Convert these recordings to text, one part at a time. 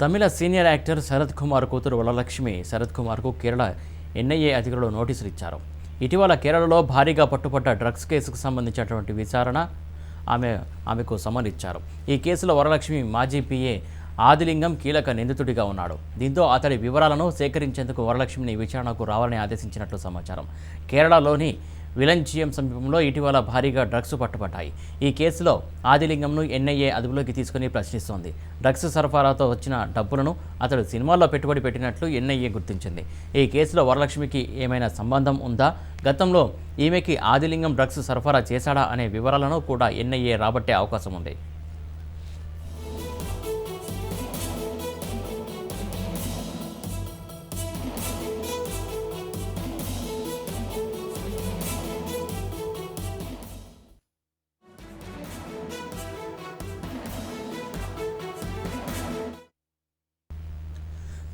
తమిళ senior actor Sarath Kumar కూతురు వరలక్ష్మి శరత్ కుమార్కు Kerala NIA అధికారులు నోటీసులు ఇచ్చారు. ఇటీవల కేరళలో భారీగా పట్టుపడ్డ డ్రగ్స్ కేసుకు సంబంధించినటువంటి విచారణ ఆమె ఆమెకు సమన్ ఇచ్చారు ఈ కేసులో వరలక్ష్మి మాజీ పిఏ ఆదిలింగం కీలక నిందితుడిగా ఉన్నాడు. దీంతో అతడి వివరాలను సేకరించేందుకు వరలక్ష్మిని విచారణకు రావాలని ఆదేశించినట్లు సమాచారం. కేరళలోని విలంచియం సమీపంలో ఇటీవల భారీగా డ్రగ్స్ పట్టుబడ్డాయి ఈ కేసులో ఆదిలింగంను ఎన్ఐఏ అదుపులోకి తీసుకుని ప్రశ్నిస్తోంది. డ్రగ్స్ సరఫరాతో వచ్చిన డబ్బులను అతడు సినిమాల్లో పెట్టుబడి పెట్టినట్లు ఎన్ఐఏ గుర్తించింది. ఈ కేసులో వరలక్ష్మికి ఏమైనా సంబంధం ఉందా? గతంలో ఈమెకి ఆదిలింగం డ్రగ్స్ సరఫరా చేశాడా అనే వివరాలను కూడా ఎన్ఐఏ రాబట్టే అవకాశం ఉంది.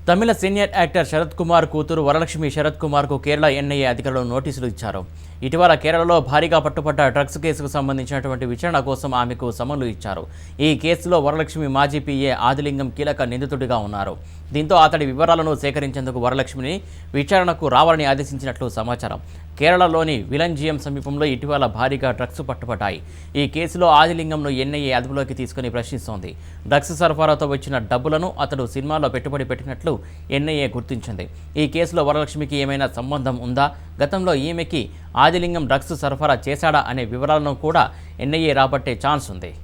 తమిళ సీనియర్ యాక్టర్ శరత్ కుమార్ కూతురు వరలక్ష్మి శరత్ కుమార్కు కేరళ ఎన్ఐఏ అధికారులు నోటీసులు ఇచ్చారు. ఇటీవల కేరళలో భారీగా పట్టుపడ్డ డ్రగ్స్ కేసుకు సంబంధించినటువంటి విచారణ కోసం ఆమెకు సమన్లు ఇచ్చారు. ఈ కేసులో వరలక్ష్మి మాజీ పిఏ ఆదిలింగం కీలక నిందితుడిగా ఉన్నారు. దీంతో అతడి వివరాలను సేకరించేందుకు వరలక్ష్మిని విచారణకు రావాలని ఆదేశించినట్లు సమాచారం. కేరళలోని విలంజియం సమీపంలో ఇటీవల భారీగా డ్రగ్స్ పట్టుబడ్డాయి ఈ కేసులో ఆదిలింగంను ఎన్ఐఏ అదుపులోకి తీసుకుని ప్రశ్నిస్తోంది. డ్రగ్స్ సరఫరాతో వచ్చిన డబ్బులను అతడు సినిమాలో పెట్టుబడి పెట్టినట్లు ఎన్ఐఏ గుర్తించింది. ఈ కేసులో వరలక్ష్మికి ఏమైనా సంబంధం ఉందా? గతంలో ఈమెకి ఆదిలింగం డ్రగ్స్ సరఫరా చేశాడా అనే వివరాలను కూడా ఎన్ఐఏ రాబట్టే ఛాన్స్ ఉంది.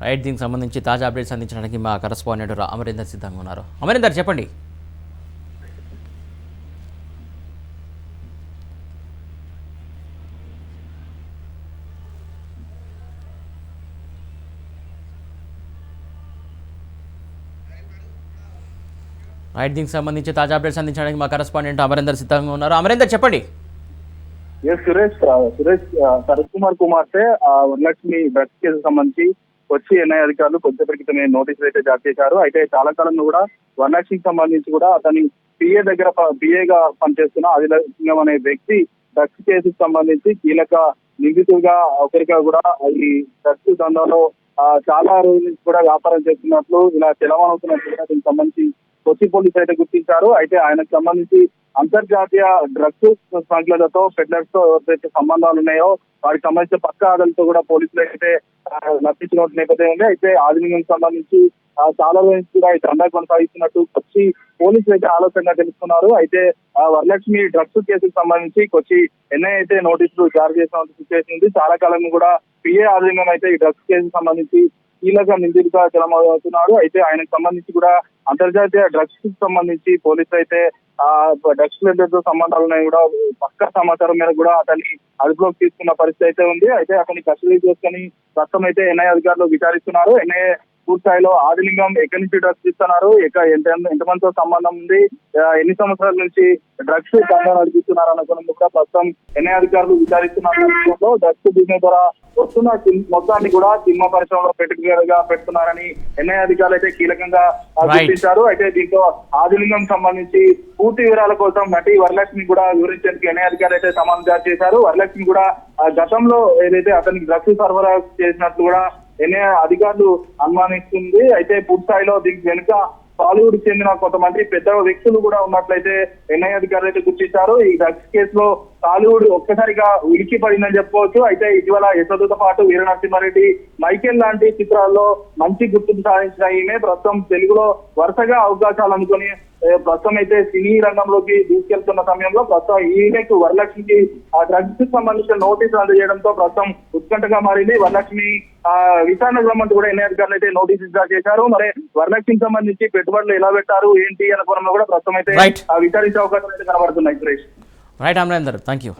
రైట్ దీనికి సంబంధించి తాజా అప్డేట్స్ అందించడానికి మా కరస్పాండెంట్ రా- అమరీందర్ సిద్ధంగా ఉన్నారు. అమరీందర్ చెప్పండి. రైట్ దీనికి సంబంధించి తాజా అప్డేట్స్ అందించడానికి మా కరస్పాండెంట్ అమరేందర్ సిద్ధంగా ఉన్నారు. అమరేందర్ చెప్పండి. సురేష్ సురేష్ శరత్ కుమార్ కుమార్తె ఆ, వరలక్ష్మి డ్రగ్స్ కేసు సంబంధించి వచ్చి ఎన్ఐ అధికారులు కొద్దిసేపటి క్రితమే నోటీసులు అయితే జారీ చేశారు. అయితే చాలా కాలంలో కూడా వరలక్ష్మికి సంబంధించి కూడా అతని పిఏ దగ్గర పిఏగా పనిచేస్తున్న ఆదిలక్ష్మి అనే వ్యక్తి డ్రగ్స్ కేసుకు సంబంధించి కీలక నిందితులుగా ఒకరిగా కూడా ఈ డ్రగ్స్ దందాలో చాలా రోజుల నుంచి కూడా వ్యాపారం చేస్తున్నట్లు ఇలా తెలవనుతున్నట్లు కూడా దీనికి సంబంధించి కొచ్చి పోలీసు అయితే గుర్తించారు. అయితే ఆయనకు సంబంధించి అంతర్జాతీయ డ్రగ్స్ స్మగ్లర్లతో పెడ్లర్స్తో ఎవరికైతే సంబంధాలు ఉన్నాయో వారికి సంబంధించిన పక్క ఆదలతో కూడా పోలీసులు అయితే ఆ, నప్పించిన నేపథ్యం అయితే ఆధునికం సంబంధించి చాలా రోజు కూడా ఈ దందా కొనసాగిస్తున్నట్టు కొచ్చి పోలీసులు అయితే ఆలోచనగా తెలుస్తున్నారు అయితే ఆ, వరలక్ష్మి డ్రగ్స్ కేసుకు సంబంధించి కొచ్చి ఎన్ఐ అయితే నోటీసులు జారీ చేసిన సిచ్యువేషన్ ఉంది చాలా కాలం కూడా పిఏ ఆధునికం అయితే ఈ డ్రగ్స్ కేసుకు సంబంధించి కీలక నిందితుడిగా తెలమవుతున్నాడు అయితే ఆయనకు సంబంధించి కూడా అంతర్జాతీయ డ్రగ్స్కి సంబంధించి పోలీసులు అయితే ఆ డ్రగ్స్తో సంబంధాలు ఉన్నాయి కూడా. పక్క సమాచారం మీద కూడా అతన్ని అదుపులోకి తీసుకున్న పరిస్థితి అయితే ఉంది. అయితే అతన్ని కస్టడీ చేసుకుని ప్రస్తుతం అయితే ఎన్ఐ అధికారులు విచారిస్తున్నారు. ఎన్ఐఏ పూర్తిస్థాయిలో ఆదిలింగం ఎక్కడి నుంచి డ్రగ్స్ ఇస్తున్నారు ఎంత ఎంతమందితో సంబంధం ఉంది? ఎన్ని సంవత్సరాల నుంచి డ్రగ్స్ దందా నడిపిస్తున్నారు అనుకున్న కూడా ప్రస్తుతం ఎన్ఐ అధికారులు విచారిస్తున్న నేపథ్యంలో డ్రగ్స్ బిజినెస్ ద్వారా వస్తున్న మొత్తాన్ని కూడా సినిమా పరిశ్రమలో పెట్టుబడిగా పెడుతున్నారని ఎన్ఐ అధికారులు అయితే కీలకంగా. గుర్తించారు. అయితే దీంతో ఆదిలింగం సంబంధించి పూర్తి వివరాల కోసం నటి వరలక్ష్మి కూడా వివరించేందుకు ఎన్ఐ అధికారులు అయితే సమానం జారీ చేశారు. వరలక్ష్మి కూడా గతంలో ఏదైతే అతనికి డ్రగ్స్ సరఫరా చేసినట్లు కూడా ఎన్ఐ అధికారులు అనుమానిస్తుంది. అయితే పూర్తి స్థాయిలో దీనికి వెనుక టాలీవుడ్ చెందిన కొంతమంది పెద్ద వ్యక్తులు కూడా ఉన్నట్లయితే ఎన్ఐ అధికారులు అయితే గుర్తించారు. ఈ డ్రగ్స్ కేసులో టాలీవుడ్ ఒక్కసారిగా ఉలికి పడిందని చెప్పుకోవచ్చు అయితే ఇటీవల యశోదతో పాటు వీర నరసింహారెడ్డి మైకేల్ లాంటి చిత్రాల్లో మంచి గుర్తింపు సాధించిన ఈమె. ప్రస్తుతం తెలుగులో వరుసగా అవకాశాలు అనుకుని ప్రస్తుతం అయితే సినీ రంగంలోకి దూసుకెళ్తున్న సమయంలో ప్రస్తుతం ఈమెకు వరలక్ష్మికి ఆ డ్రగ్స్కి సంబంధించిన నోటీసులు అందజేయడంతో ప్రస్తుతం ఉత్కంఠగా మారింది. వరలక్ష్మి ఆ విచారణ సంబంధించి కూడా ఎన్ఐ అధికారులు అయితే నోటీసులు జారీ చేశారు. మరి వరలక్ష్మికి సంబంధించి పెట్టుబడులు ఎలా పెట్టారు ఏంటి అనే కూడా ప్రస్తుతం అయితే విచారించే అవకాశాలు అయితే కనబడుతున్నాయి Suresh. Right Amarender thank you